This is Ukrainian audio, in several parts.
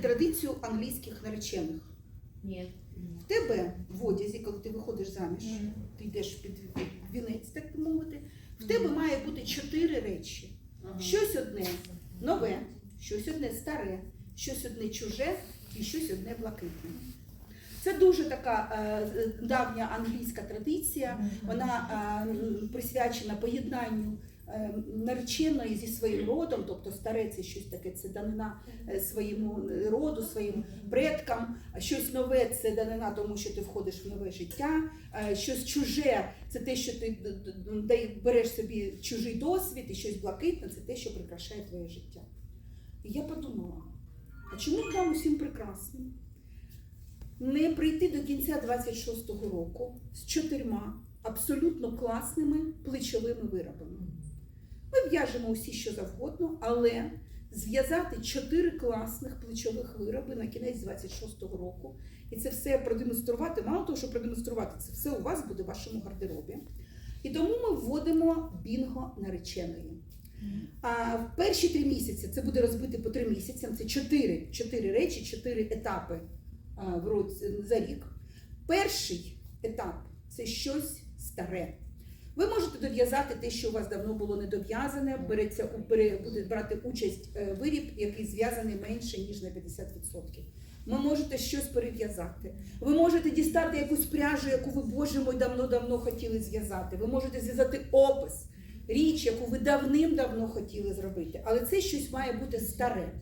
традицію англійських наречених. Ні. В тебе в одязі, коли ти виходиш заміж, ти йдеш під вінець, так би мовити, в тебе має бути чотири речі. Щось одне нове, щось одне старе, щось одне чуже і щось одне блакитне. Це дуже така е, давня англійська традиція. Вона е, присвячена поєднанню нареченої зі своїм родом, тобто старе це щось таке, це данина е, своєму роду, своїм предкам. А Щось нове це данина тому, що ти входиш в нове життя. Е, Щось чуже це те, що ти береш собі чужий досвід, і щось блакитне це те, що прикрашає твоє життя. І я подумала, а чому б нам усім прекрасним? не прийти до кінця 26-го року з чотирма абсолютно класними плечовими виробами. Ми в'яжемо усі що завгодно, але зв'язати чотири класних плечових вироби на кінець 26-го року і це все продемонструвати. Мало того, що продемонструвати, це все у вас буде в вашому гардеробі. І тому ми вводимо бінго нареченої. А в перші три місяці це буде розбити по три місяці. Це чотири, чотири речі, чотири етапи а, в році за рік. Перший етап це щось старе. Ви можете дов'язати те, що у вас давно було не дов'язане, береться бере- буде брати участь е, виріб, який зв'язаний менше ніж на 50%. Ви можете щось перев'язати. Ви можете дістати якусь пряжу, яку ви, боже мой, давно-давно хотіли зв'язати. Ви можете зв'язати опис, річ, яку ви давним-давно хотіли зробити. Але це щось має бути старе.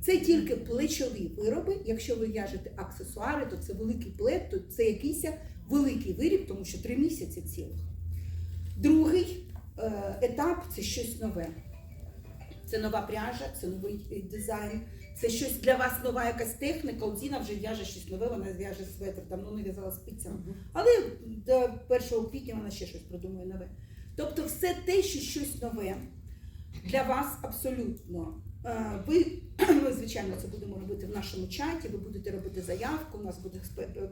Це тільки плечові вироби. Якщо ви в'яжете аксесуари, то це великий плед, то це якийсь великий виріб, тому що три місяці цілих. Другий е, етап це щось нове. Це нова пряжа, це новий е, дизайн, це щось для вас нова якась техніка. От Зіна вже в'яже щось нове, вона зв'яже светр, давно не в'язала спицями. Але до 1 квітня вона ще щось придумає нове. Тобто, все те, що щось нове для вас абсолютно. Е, Ви, ми, звичайно, це будемо робити в нашому чаті, ви будете робити заявку, у нас буде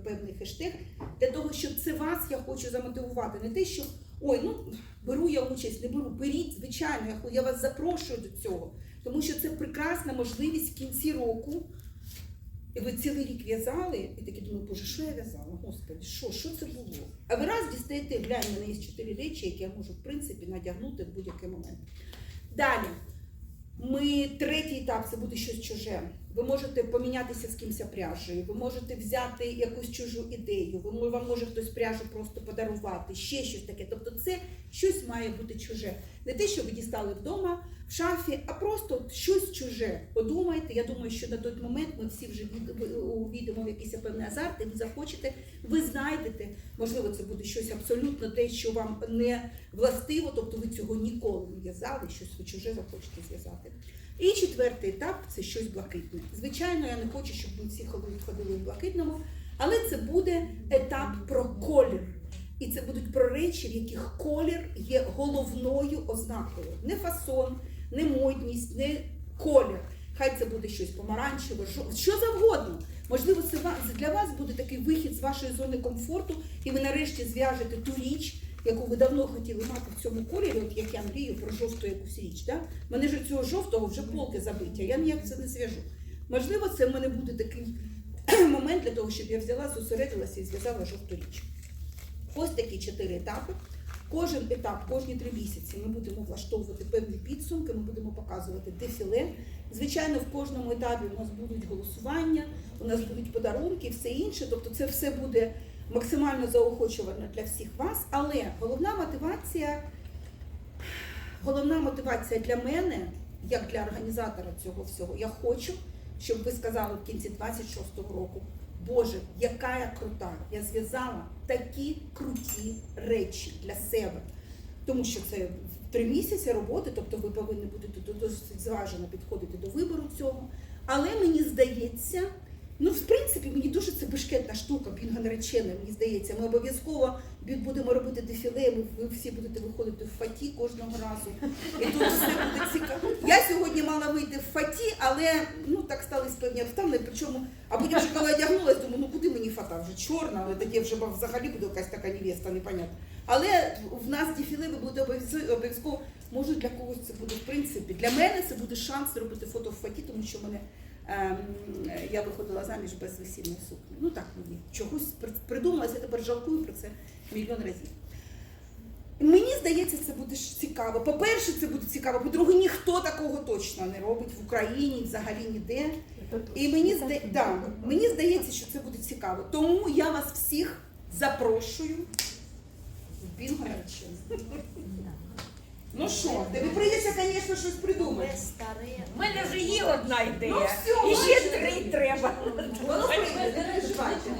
певний хештег. Для того, щоб це вас я хочу замотивувати. Не те, що ой, ну беру я участь, не беру. Беріть, звичайно, я, вас запрошую до цього. Тому що це прекрасна можливість в кінці року. І ви цілий рік в'язали, і такі думаю, боже, що я в'язала? Господи, що, що це було? А ви раз дістаєте, глянь, в мене є чотири речі, які я можу, в принципі, надягнути в будь-який момент. Далі. Ми третій етап це буде щось чуже. Ви можете помінятися з кимось пряжею, ви можете взяти якусь чужу ідею, ви вам може хтось пряжу просто подарувати, ще щось таке. Тобто це щось має бути чуже. Не те, що ви дістали вдома в шафі, а просто щось чуже. Подумайте, я думаю, що на той момент ми всі вже увійдемо в якийсь певний азарт, і ви захочете, ви знайдете. Можливо, це буде щось абсолютно те, що вам не властиво, тобто ви цього ніколи не в'язали, щось ви чуже захочете зв'язати. І четвертий етап це щось блакитне. Звичайно, я не хочу, щоб ми всі ходили, в блакитному, але це буде етап про колір. І це будуть про речі, в яких колір є головною ознакою. Не фасон, не модність, не колір. Хай це буде щось помаранчеве, що завгодно. Можливо, це для вас буде такий вихід з вашої зони комфорту, і ви нарешті зв'яжете ту річ, яку ви давно хотіли мати в цьому кольорі, от як я мрію про жовту якусь річ. Да? Мене ж цього жовтого вже полки забиті, а я ніяк це не зв'яжу. Можливо, це в мене буде такий момент для того, щоб я взяла, зосередилася і зв'язала жовту річ. Ось такі чотири етапи. Кожен етап, кожні три місяці ми будемо влаштовувати певні підсумки, ми будемо показувати дефіле. Звичайно, в кожному етапі у нас будуть голосування, у нас будуть подарунки все інше. Тобто це все буде максимально заохочувально для всіх вас. Але головна мотивація, головна мотивація для мене, як для організатора цього всього, я хочу, щоб ви сказали в кінці 26-го року. Боже, яка я крута! Я зв'язала такі круті речі для себе. Тому що це три місяці роботи, тобто ви повинні будете до- досить зважено підходити до вибору цього. Але мені здається, ну в принципі, мені дуже це бешкетна штука, бінго наречена, мені здається. Ми обов'язково будемо робити дефіле, ви всі будете виходити в фаті кожного разу. І тут все буде цікаво. Я сьогодні мала вийти в фаті, але ну так стались певні обставини. Причому, а потім вже коли одягнулась, думаю, ну куди мені фата? Вже чорна, але тоді вже взагалі буде якась така невеста, непонятна. Але в нас дефіле ви будете обов'язково- може для когось це буде в принципі. Для мене це буде шанс зробити фото в фаті, тому що мене я виходила заміж без весільної сукні. Ну так мені чогось придумалася, я тепер жалкую про це мільйон разів. Мені здається, це буде цікаво. По-перше, це буде цікаво. По-друге, ніхто такого точно не робить в Україні, взагалі ніде. І мені, зда... да, мені здається, що це буде цікаво. Тому я вас всіх запрошую в вечерю. Ну що, тобі прийдеться, звісно, щось придумати. У мене вже є одна Ну ідея. все, І ще три треба. Воно прийде, не переживайте.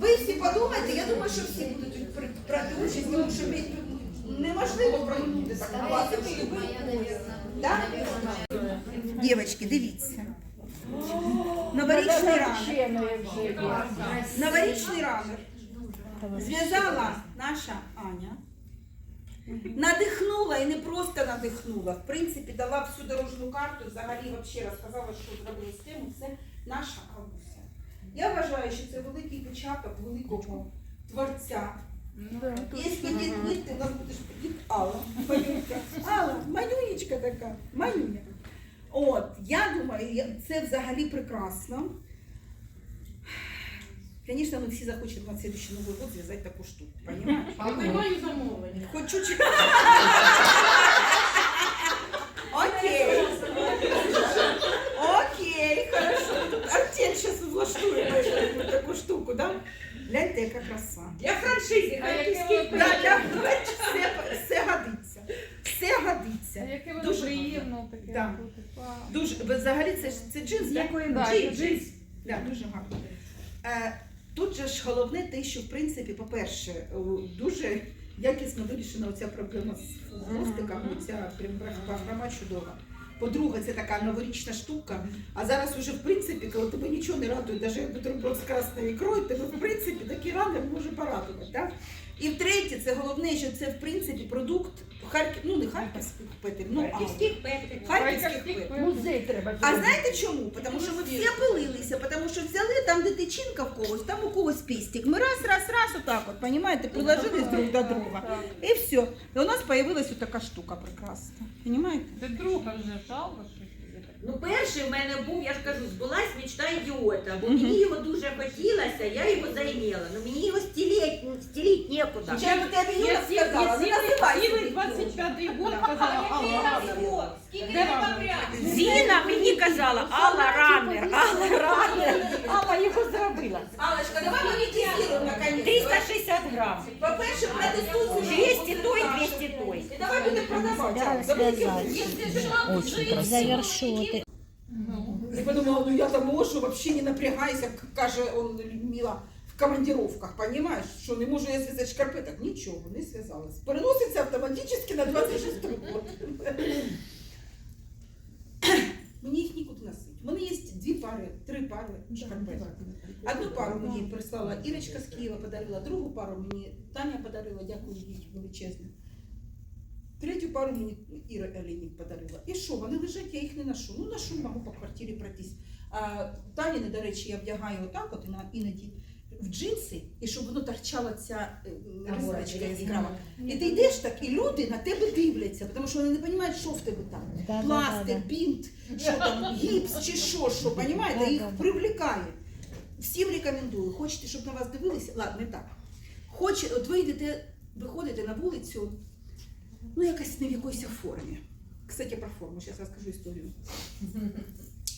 Ви всі подумайте, я думаю, що всі будуть тут при- брати участь, тому що ми- неможливо промкнути так багато. Да? Дівчатки, дивіться. Новорічний ранок. Новорічний ранок. Зв'язала наша Аня. Надихнула і не просто надихнула. В принципі, дала всю дорожню карту, взагалі вообще розказала, що зробили з тим. Це наша Авуся. Я вважаю, що це великий початок великого творця. Якщо дід ти у нас будеш дід Алла. Малюнька. Алла, малюнечка така, малюня. От, я думаю, це взагалі прекрасно. Звісно, ми всі захочемо на следующий Новий год зв'язати таку штуку, понимаєш? А маю замовлення. Хоч чуть-чуть. Окей. Окей, хорошо. Артель зараз влаштує таку- таку штуку, да? Гляньте, яка краса. Для франшизи. Харківський Да, да, все, все годиться. Все годиться. Яке воно Дуже приємно таке. Да. бути. Вау. Дуже, взагалі це, ж- це джинс, да? Да, Джинс, це джинс. Да, дуже гарно. Е, тут же ж головне те, що в принципі, по-перше, дуже якісно вирішена оця проблема з хвостиками, ця прям програма чудова. По-друге, це така новорічна штука. А зараз уже в принципі, коли тебе нічого не радує, навіть бутерброд з красною ікрою, тебе в принципі такий ранок може порадувати. Так? І втретє, це головне, що це в принципі продукт Харків, ну не харківських петель, ну а Харківських петрів. харківських петель. Музей треба. А знаєте чому? Тому що ми всі опилилися, тому що взяли там, де тичинка в когось, там у когось пістик. Ми раз, раз, раз, отак от, понімаєте, приложились друг до друга. І все. І у нас появилась така штука прекрасна. Понімаєте? Це друга вже жалко. Ну, перший в мене був, я ж кажу, збулась мечта ідіота, бо Мгм. мені його дуже хотілося, я його зайняла. Ну мені його стіліть, стіліть нікуди. Я би тебе Юля Я сказала, ну називай цілий собі. 25-й год казала, Алла, Де вона? Зіна мені казала, Алла Ранер, Алла Ранер. Алла його зробила. Аллочка, давай ми тестуємо наконец. 360 грам. По-перше, протестуй. 200 той, 200 той. І давай будемо продавати. Взяла Я подумала, ну я-то можу, вообще не напрягайся, каже он Людмила, в командировках, понимаешь, що не можу я зв'язати шкарпеток. Нічого, не зв'язалась. Переноситься автоматично на 26 год. Мені їх нікуди носити. У мене є дві пари, три пари шкарпеток. Одну пару мені прислала Ірочка з Києва, подарила, другу пару мені Таня подарила, дякую їй величезне. Третю пару мені Іра Олійник подарила. І що, вони лежать, я їх не ношу. Ну, ношу, можу по квартирі пройтись. А Таніни, до речі, я вдягаю отак, от іноді в джинси, і щоб воно торчала ця резиночка яскрава. І ти йдеш так, і люди на тебе дивляться, тому що вони не розуміють, що в тебе там. Пластик, бінт, що там, гіпс чи що, що, розумієте? Їх привлікає. Всім рекомендую. Хочете, щоб на вас дивилися? Ладно, не так. Хоче, от ви йдете, виходите на вулицю, ну якась не в якоїсь формі. Кстати, про форму, зараз розкажу історію.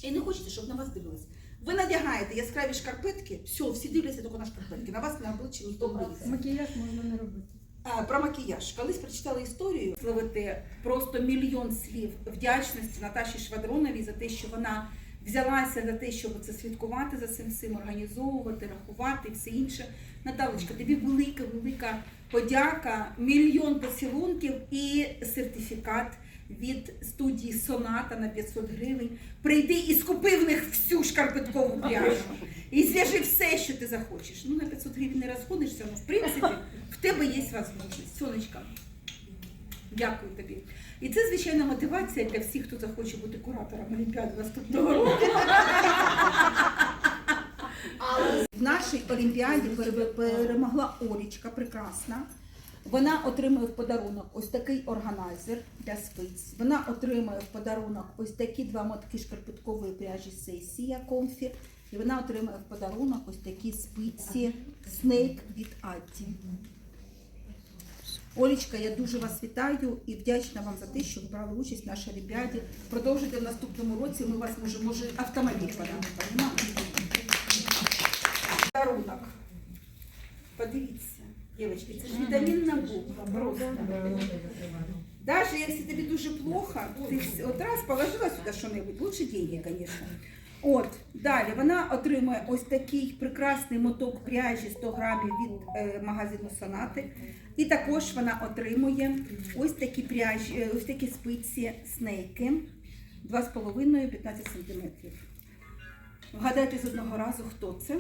І не хочете, щоб на вас дивилися. Ви надягаєте яскраві шкарпетки, все, всі дивляться тільки на шкарпетки. На вас на обличчя ніхто не дивиться. макіяж можна не робити. А, Про макіяж. Колись прочитала історію, словити просто мільйон слів вдячності Наташі Швадроновій за те, що вона взялася за те, щоб це слідкувати за цим всім, організовувати, рахувати і все інше. Наталочка, тобі велика, велика подяка, мільйон поцілунків і сертифікат від студії Соната на 500 гривень. Прийди і скупи в них всю шкарпеткову пряжу. І зв'яжи все, що ти захочеш. Ну, на 500 гривень не розходишся, але в принципі в тебе є можливість. Сонечка, дякую тобі. І це, звичайно, мотивація для всіх, хто захоче бути куратором Олімпіади наступного року. В нашій Олімпіаді перемогла Олічка, прекрасна. Вона отримує в подарунок ось такий органайзер для спиць. Вона отримує в подарунок ось такі два мотки шкарпеткової пряжі сесія комфі. І вона отримує в подарунок ось такі спиці Snake від Атті. Олічка, я дуже вас вітаю і вдячна вам за те, що ви брали участь в нашій олімпіаді. Продовжуйте в наступному році. Ми вас може, може автомобіль подамо. понімаєте? Подарунок. Подивіться, дівчатки, це ж вітамінна булка. Просто. Даже якщо тобі дуже плохо, ти вс- от раз положила сюди що-небудь, лучше деньги, звісно. От, далі вона отримує ось такий прекрасний моток пряжі 100 грамів від е, магазину Сонати. І також вона отримує ось такі пряжі, е, ось такі спиці снейки 2,5-15 см. Вгадайте з одного разу, хто це?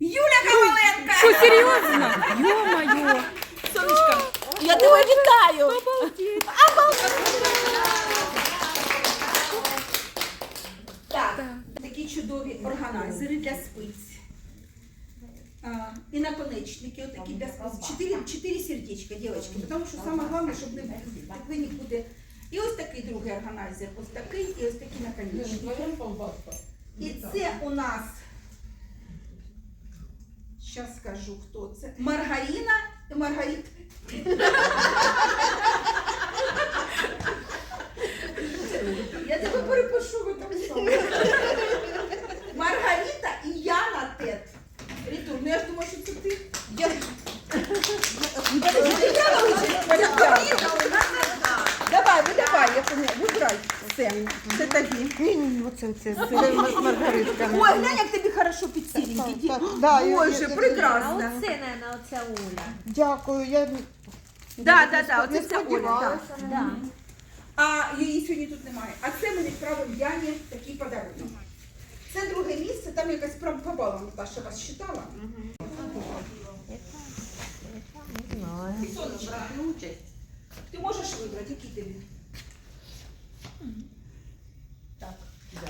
Юля Коваленко! Що, серйозно? Йо-моє. Сонечка, я тебе вітаю! Так, такі чудові органайзери для спиць. А, і наконечники, отакі для спиць. Чотири, чотири сердечка, дівчатки, тому що саме головне, щоб не втекли нікуди. І ось такий другий органайзер, ось такий і ось такі наконечники. І це у нас, зараз скажу, хто це. Маргарина, Маргарита. Я тебе перепишу в этом ну я ж думаю, що це ти. Я... Давай, видавай, я помню. Вибирай. Все, це тобі. Оце, це, це Маргаритка. Ой, глянь, як тобі хорошо під сіренький. Ді- Так, да, я- Боже, я- прекрасно. наверное, оця Оля. Дякую, я Да, да, да, не оце це Оля. сподівалася. так. Да. А її сьогодні тут немає. А це ми відправимо Яні такий подарунок. Це друге місце, там якась прям по балам Наташа вас считала. Сонечка, ти можеш вибрати, який тобі? Так.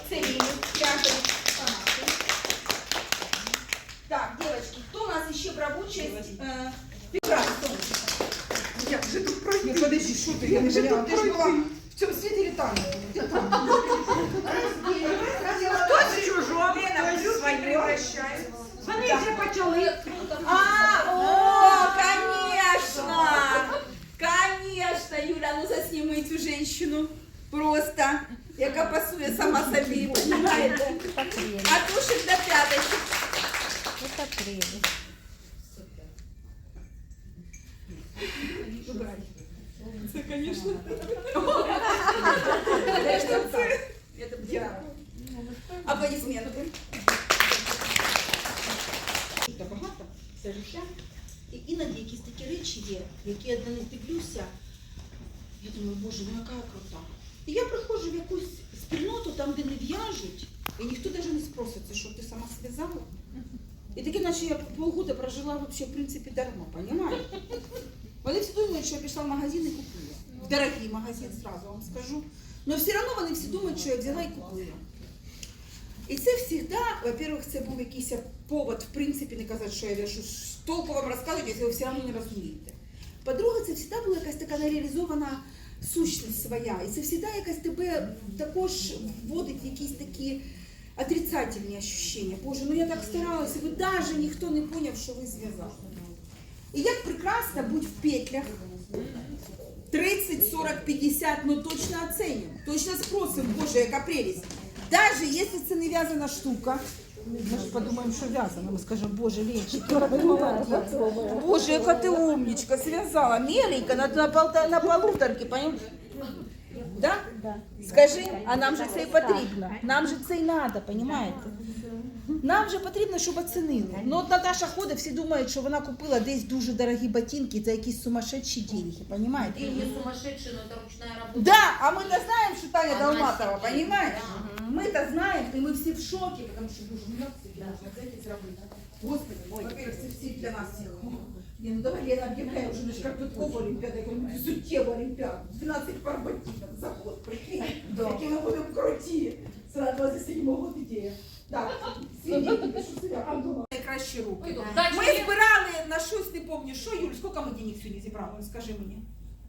Це пряжеві фанати. Так, девочки, хто у нас ще брав участь? Е, Сонечка. Як же тут пройти? Подожди, що ти? Я не. Ти ж була в цьому світі чи там? Хто з чужого? Лена, плюс превращає. Вони вже почали. А, о, конечно! Конечно, Юля, ну засніми цю женщину. Просто, яка пасує сама собі, понимаєте? А тушик до п'яточок. Это прелесть. Це, конечно. Конечно, це. Это дякую. Аплодисменти. Багато, все життя. І іноді якісь такі речі є, які я на них дивлюся. Я думаю, боже, ну яка крута. І я приходжу в якусь спільноту, там, де не в'яжуть, і ніхто навіть не спроситься, що ти сама зв'язала. І таке, наче я полгода прожила вообще, в принципі, дарма, понимаєте? Вони всі думають, що я пішла в магазин і купила. В дорогий магазин, сразу вам скажу. Но все одно вони всі думають, що я взяла і купила. І це завжди, во-первых, це був якийсь повод, в принципі, не казати, що я вяжу. Толку вам розказують, якщо ви все одно не розумієте. По-друге, це завжди була якась така нереалізована сущність своя. І це завжди якась тебе також вводить в якісь такі отрицательні ощущення. Боже, ну я так старалася, ви навіть ніхто не поняв, що ви зв'язали. І як прекрасно бути в петлях. 30, 40, 50, ну точно оценим. Точно спросим, боже, яка прелесть. Даже если це не в'язана штука, ми ж подумаємо, що в'язана, ми скажемо, боже, Ленчик, яка ти молодець. Боже, яка ти умничка, зв'язала. Меленько, на, на, полта- на полуторки, понимаешь? Да? Скажи, а нам же це і потрібно. Нам же це і треба, понимаєте? Нам же потрібно, щоб оцінили. Ну от Наташа ходить, всі думають, що вона купила десь дуже дорогі ботинки за якісь сумасшедші деньги, понимаете? Деньги сумасшедшие, но это ручная работа. Да, а мы-то знаем, что Таня Она Долматова, сидит, понимаешь? да. Мы-то знаем, и мы все в шоке, потому что, боже, ну як це можна взяти і зробити? Господи, во-первых, це всі для нас всіх. Ні, ну давай Лена об'являє вже на Шкарпеткову Олімпіаду, я говорю, суттєву Олімпіаду, 12 пар ботинок за год, прикинь, які ми будемо круті. Це на 27 год ідея. Так, свідки, що це я, Антона. Найкращі руки. Дача Ми є? збирали на на щось не пам'ятаю. Що, Юль, скільки ми денег сьогодні зібрали? Скажи мені.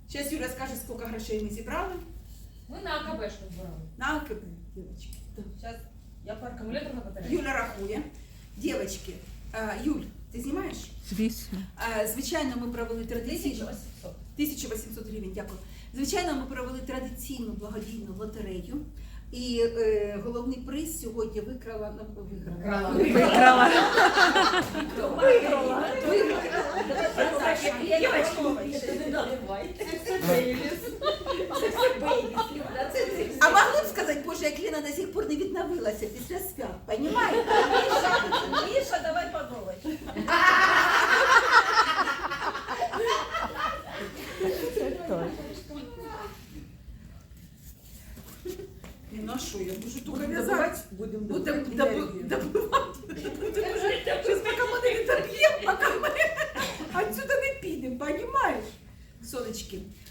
Зараз Юля скаже, скільки грошей ми зібрали. Ми на АКБшку збирали. На АКБ, дівчатки. Зараз я по аккумулятору на батарею. Юля рахує. Дівчатки, Юль, ти знімаєш? Звісно. Звичайно, ми провели традиційну 1800. 1800 гривень, дякую. Звичайно, ми провели традиційну благодійну лотерею. І е, головний приз сьогодні викрала виграла. Викрала. сих пор не відновилася після свят, понімаєте? Міша, давай подумай. І на що, я можу тільки в'язати. Будемо добувати. Добувати. Будемо вже, щось поки ми не відоб'ємо, поки ми отсюда не підемо, понімаєш? Сонечки, а,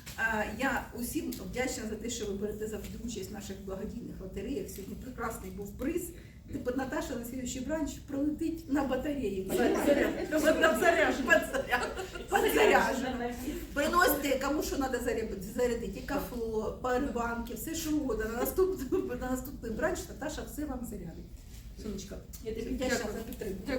Я усім вдячна за те, що ви берете завжди участь в наших благодійних лотереях. Сьогодні прекрасний був приз. Тепер Наташа на слідуючий бранч пролетить на батареї. Подзаряжена. Приносите, кому що треба зарядити, і кафло, пауербанки, все що угодно. На наступний, на наступний бранч Наташа все вам зарядить. Сонечка, я тобі вдячна за підтримку.